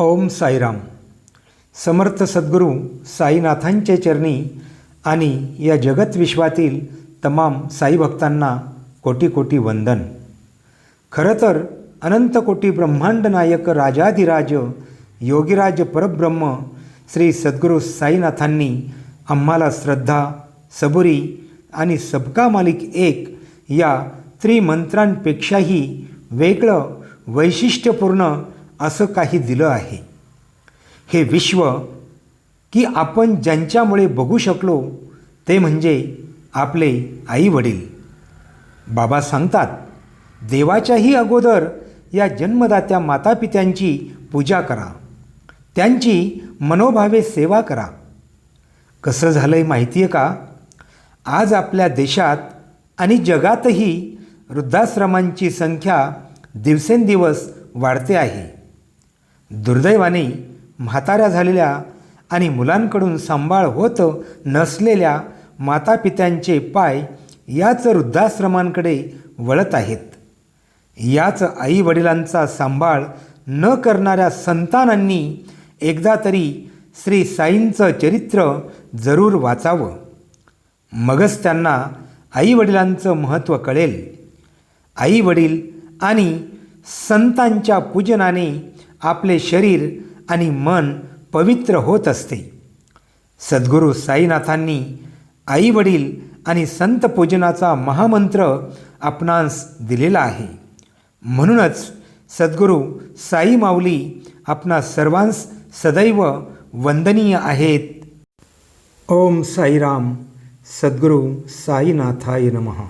ओम साईराम. समर्थ सद्गुरू साईनाथांचे चरणी आणि या जगत विश्वातील तमाम साई भक्तांना कोटी कोटी वंदन. खरं तर अनंत कोटी ब्रह्मांड नायक राजाधिराज योगीराज परब्रह्म श्री सद्गुरू साईनाथांनी आम्हाला श्रद्धा सबुरी आणि सबका मालिक एक या त्रिमंत्रांपेक्षाही वेगळं वैशिष्ट्यपूर्ण असं काही दिलं आहे. हे विश्व की आपण ज्यांच्यामुळे बघू शकलो ते म्हणजे आपले आई वडील बाबा सांगतात देवाच्याही अगोदर या जन्मदात्या मातापित्यांची पूजा करा. त्यांची मनोभावे सेवा करा. कसं झालं आहे माहिती आहे का? आज आपल्या देशात आणि जगातही वृद्धाश्रमांची संख्या दिवसेंदिवस वाढते आहे. दुर्दैवाने म्हाताऱ्या झालेल्या आणि मुलांकडून सांभाळ होत नसलेल्या मातापित्यांचे पाय याच वृद्धाश्रमांकडे वळत आहेत. याच आईवडिलांचा सांभाळ न करणाऱ्या संतानांनी एकदा तरी श्री साईंचं चरित्र जरूर वाचावं. मगच त्यांना आईवडिलांचं महत्त्व कळेल. आईवडील आणि संतांच्या पूजनाने आपले शरीर आणि मन पवित्र होत असते. सद्गुरू साईनाथांनी आईवडील आणि संत पूजनाचा महामंत्र आपणास दिलेला आहे. म्हणूनच सद्गुरू साई माऊली आपणा सर्वांस सदैव वंदनीय आहेत. ओम साईराम सद्गुरू साईनाथाय नमः.